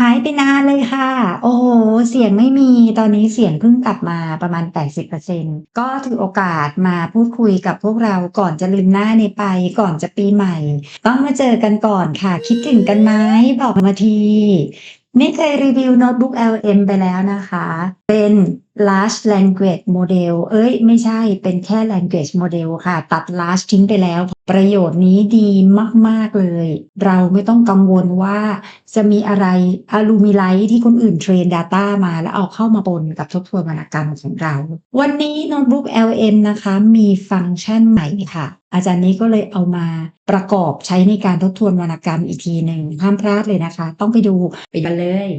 หายไปนานเลยค่ะ โอ้โห เสียงไม่มี ตอนนี้เสียงเพิ่งกลับมาประมาณ 80%ก็ถือโอกาสมาพูดคุยกับพวกเราก่อนจะลืมหน้าในไป ก่อนจะปีใหม่ ต้องมาเจอกันก่อนค่ะ คิดถึงกันไหมบอกมาที นี่เคยรีวิวโน้ตบุ๊ก LM ไปแล้วนะคะ เป็น Large Language Model เอ๊ยไม่ใช่เป็นแค่ Language Model ค่ะ ตัด Large ทิ้งไปแล้ว ประโยชน์นี้ดีมาก ๆ เลย เราไม่ต้องกังวลว่าจะมีอะไร Alumni ที่คนอื่นเทรน Data มาแล้วเอาเข้ามาปนกับทบทวนวรรณกรรมของเรา วันนี้โน้ตบุ๊ก LM นะคะ มีฟังก์ชันใหม่ค่ะ อาจารย์นี้ก็เลยเอามาประกอบใช้ในการทบทวนวรรณกรรมอีกทีหนึ่งห้ามพลาดเลยนะคะ ต้องไปดูไปกันเลย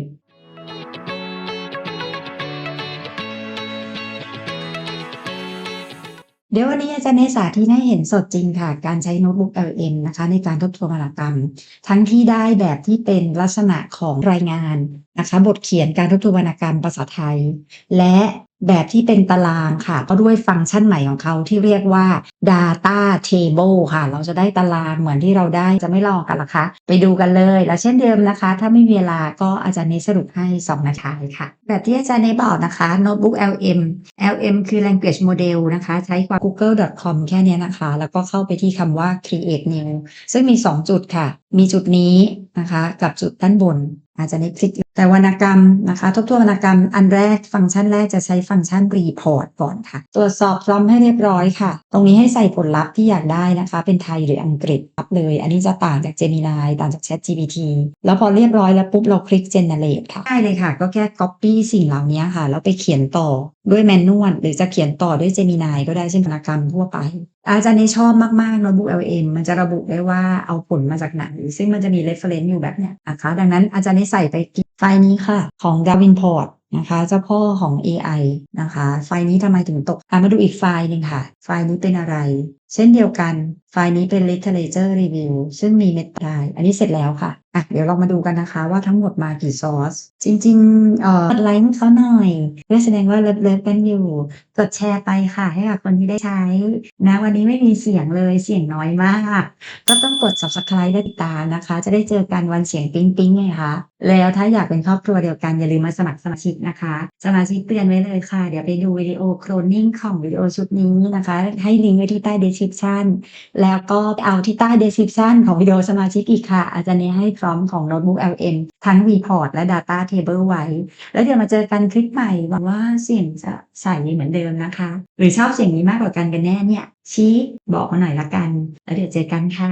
เดี๋ยววันนี้อาจารย์ในสาธิตให้เห็นสดจริงค่ะ การใช้โน้ตบุ๊ก LM นะคะ ในการทบทวนวรรณกรรม ทั้งที่ได้แบบที่เป็นลักษณะของรายงานนะคะ บทเขียนการทบทวนวรรณกรรมภาษาไทย และ แบบที่เป็นตารางค่ะ ก็ด้วยฟังก์ชันใหม่ของเขาที่เรียกว่า Data Table ค่ะ เราจะได้ตารางเหมือนที่เราได้จะไม่ลองกันเหรอคะ ไปดูกันเลย แล้วเช่นเดิมนะคะ ถ้าไม่มีเวลาก็อาจารย์เนสสรุปให้ 2 นาทีค่ะ แบบที่อาจารย์เนสบอกนะคะโน้ตบุ๊ก LM LM คือ Language Model นะคะ ใช้กว่า google.com แค่นี้นะคะ แล้วก็เข้าไปที่คำว่า create new ซึ่งมี 2 จุดค่ะ มีจุดนี้นะคะ กับจุดด้านบน อาจจะได้คลิกแต่วรรณกรรมนะคะ ทบทวนวรรณกรรมอันแรกฟังก์ชันแรกจะใช้ฟังก์ชันรีพอร์ตก่อนค่ะ ตรวจสอบพร้อมให้เรียบร้อยค่ะ ตรงนี้ให้ใส่ผลลัพธ์ที่อยากได้นะคะ เป็นไทยหรืออังกฤษรับเลย อันนี้จะต่างจาก Gemini ต่างจาก ChatGPT แล้วพอเรียบร้อยแล้วปุ๊บเราคลิก generate ค่ะได้เลยค่ะ ก็แค่ copy สิ่งเหล่านี้ค่ะ แล้วไปเขียนต่อด้วยแมนนวลหรือจะเขียนต่อด้วยเจมินายก็ได้เช่นวรรณกรรมทั่วไป อาจารย์นี่ชอบมากๆโน้ตบุ๊ก LM มันจะระบุได้ว่าเอาผลมาจากไหน ซึ่งมันจะมีเรฟเฟรนซ์อยู่แบบเนี้ยนะคะ ดังนั้นอาจารย์นี่ใส่ไปไฟล์นี้ค่ะ ของ Davinport นะคะเจ้าพ่อของ AI นะคะ ไฟล์นี้ทำไมถึงตกมาดูอีกไฟล์หนึ่งค่ะ ไฟล์นี้เป็นอะไร เช่นเดียวกัน ไฟล์นี้เป็น literature review ซึ่งมีเมตาไดอันนี้เสร็จแล้วค่ะอะ เดี๋ยวเรามาดูกันนะคะว่าทั้งหมดมากี่ซอส จริงๆเอ่อไลค์เขาหน่อย เพื่อแสดงว่าเลิฟเลิฟกันอยู่ กดแชร์ไปค่ะ ให้กับคนที่ได้ใช้ นะวันนี้ไม่มีเสียงเลยเสียงน้อยมาก ก็ต้องกด subscribe และติดตามนะคะ จะได้เจอกันวันเสียงปิ๊งปิ๊งไงคะแล้วถ้าอยากเป็นครอบครัวเดียวกันอย่าลืมมาสมัครสมาชิกนะคะ สมาชิกเตือนไว้เลยค่ะ เดี๋ยวไปดูวิดีโอโคลนนิ่งของวิดีโอชุดนี้นะคะ ให้ลิงก์ไว้ที่ใต้ description แล้วก็เอาที่ใต้ description ของวิดีโอสมาชิกอีกค่ะ อาจารย์นี้ให้พร้อมของโน้ตบุ๊ก LM ทั้ง report และ data table ไว้ แล้วเดี๋ยวมาเจอกันคลิปใหม่หวังว่าเสียงจะใสเหมือนเดิมนะคะ หรือชอบเสียงนี้มากกว่ากันกันแน่เนี่ยชี้บอกมาหน่อยละกัน แล้วเดี๋ยวเจอกันค่ะ